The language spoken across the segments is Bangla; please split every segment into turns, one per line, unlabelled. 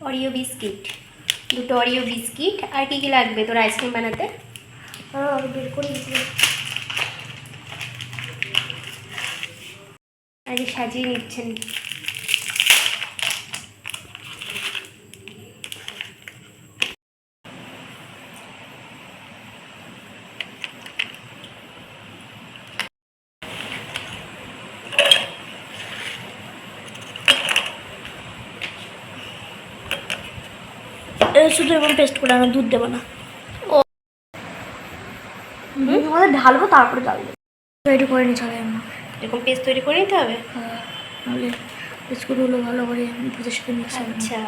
অরিও বিস্কিট দুটো অরিও বিস্কিট আর কি কি লাগবে তোর আইসক্রিম বানাতে?
বের করে
আগে সাজিয়ে নিচ্ছেন।
শুধু এবং পেস্ট করে আনা দুধ দেবো না।
ও।
ঢালবো তারপরে জল দেবো। তৈরি করে নি চলে আমরা
এরকম পেস্ট তৈরি করে নিতে হবে?
হ্যাঁ, বিস্কুটগুলো ভালো করে দুধের সাথে মিক্স হবে
আচ্ছা।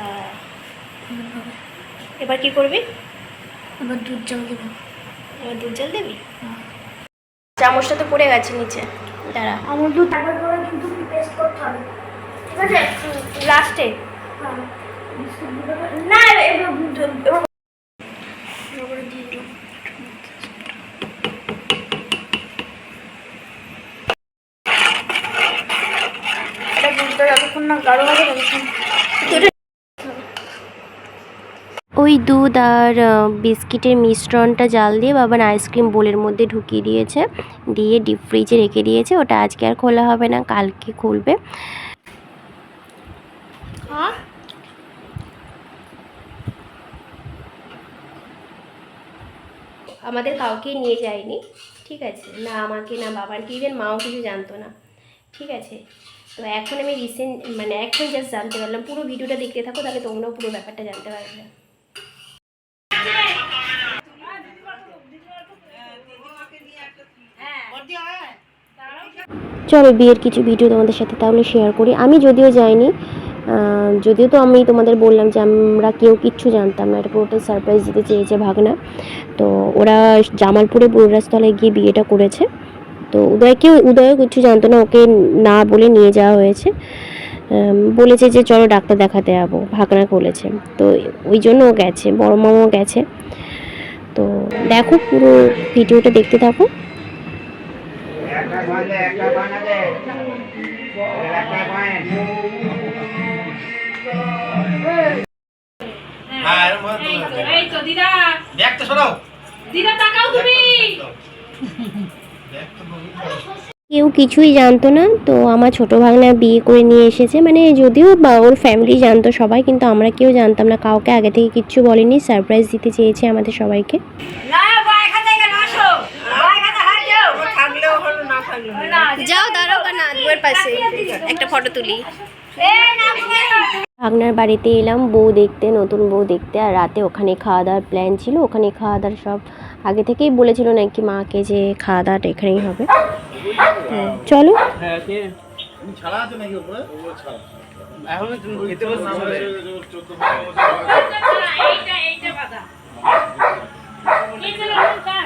এবার কি করবি?
এবার দুধ জল দেবো।
এবার দুধ জল দিবি?
হ্যাঁ।
চামচটা তো পড়ে গেছে নিচে। দাঁড়া।
আমার দুধ করে কিন্তু পেস্ট করতে হবে। ঠিক আছে?
লাস্টে।
হ্যাঁ। না যতক্ষণ না গাঢ় হবে ততক্ষণ
ওই দুধ আর বিস্কিটের মিশ্রণটা জাল দিয়ে বাবান আইসক্রিম বোলের মধ্যে ঢুকিয়ে দিয়েছে। দিয়ে ডিপ ফ্রিজে রেখে দিয়েছে। ওটা আজকে আর খোলা হবে না কালকে খুলবে।
হ্যাঁ?
আমাদের কাউকে নিয়ে যায়নি, ঠিক আছে? না আমাকে, না বাবাকে ইভেন মাও কিছু জানতো না, ঠিক আছে? তো এখন আমি রিসেন্ট মানে এখন জাস্ট জানতে পারলাম, পুরো ভিডিওটা দেখতে থাকো, তাহলে তোমরাও পুরো ব্যাপারটা জানতে পারবে। চলো বিয়ের কিছু ভিডিও তোমাদের সাথে তাহলে শেয়ার করি। আমি যদিও যাইনি যদিও তো আমি তোমাদের বললাম যে আমরা কেউ কিচ্ছু জানতাম না। এটা পুরোটাই সারপ্রাইজ দিতে চেয়েছে ভাগনা। তো ওরা জামালপুরে বুড়রাজতলায় গিয়ে বিয়েটা করেছে। তো উদয়কেও উদয়ও কিছু জানতো না, ওকে না বলে নিয়ে যাওয়া হয়েছে। বলেছে যে চলো ডাক্তার দেখাতে যাব, ভাগনা বলেছে। তো ওই জন্য ও গেছে, বড় মামাও গেছে। তো দেখো পুরো ভিডিওটা দেখতে থাকো।
একটা
এরকম ভাবে
এই তো,
যাবে।
এই তো
সরাও।
দিদা তাকাও তুমি।
ব্যাগটা বমি
কেউ কিছুই জানতো না তো আমার ছোটো ভাগনা বিয়ে করে নিয়ে এসেছে। মানে যদিও বা ওর ফ্যামিলি জানতো সবাই কিন্তু আমরা কেউ জানতাম না। কাউকে আগে থেকে কিচ্ছু বলেনি সারপ্রাইজ দিতে চেয়েছে আমাদের সবাইকে। যাও। দাঁড়াও না দুয়ের পাশে। একটা ফটো তুলি। ভাগনার বাড়িতে এলাম বউ দেখতে নতুন বউ দেখতে আর রাতে ওখানে খাওয়া দাওয়ার প্ল্যান ছিল। ওখানে খাওয়া দাওয়ার সব আগে থেকেই বলেছিল নাকি মাকে যে খাওয়া দাওয়াটা এখানেই হবে। চলো।
লঙ্কা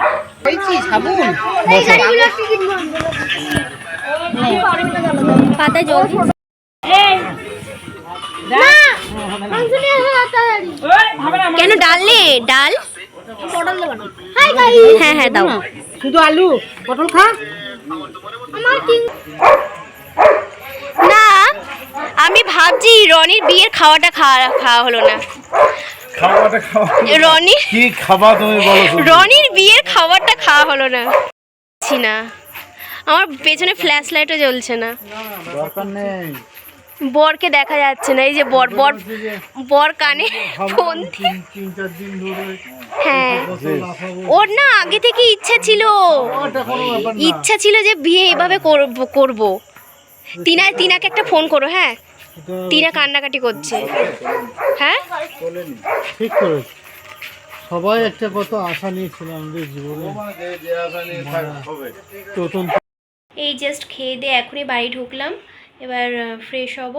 পাতা জল কেন ডাল? নে ডাল হ্যাঁ হ্যাঁ দাও।
শুধু আলু পটল খা।
না আমি ভাবছি রনির বিয়ের খাওয়াটা খাওয়া খাওয়া হলো না।
খাওয়াটা খাওয়া
রনি
কি তুমি বলো
রনির বিয়ের খাবারটা খাওয়া হলো না। না। আমার পেছনে ফ্ল্যাশ লাইটও জ্বলছে না।
দরকার নেই।
বরকে দেখা যাচ্ছে না এই যে বর বর বর কানে ফোন হ্যাঁ। ওর না আগে থেকে ইচ্ছা ছিল। ইচ্ছা ছিল যে বিয়ে এভাবে করব করব। তিনা তিনাকে একটা ফোন করো হ্যাঁ। তিনা কান্নাকাটি করছে। হ্যাঁ?
ঠিক করে সবাই একটা কত আশা নিয়েছিল আমাদের জীবনে।
এই জাস্ট খেয়ে দিয়ে এখনই বাড়ি ঢুকলাম। এবার ফ্রেশ হব।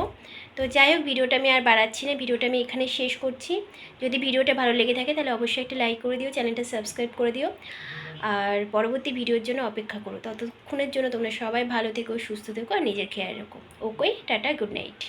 তো যাই হোক, ভিডিওটা আমি আর বাড়াচ্ছি না। ভিডিওটা আমি এখানে শেষ করছি। যদি ভিডিওটা ভালো লেগে থাকে, তাহলে অবশ্যই একটা লাইক করে দিও চ্যানেলটা সাবস্ক্রাইব করে দিও। আর পরবর্তী ভিডিওর জন্য অপেক্ষা করো। ততক্ষণের জন্য তোমরা সবাই ভালো থেকো, সুস্থ থেকো, আর নিজের খেয়াল রাখো। ওকে টাটা গুড নাইট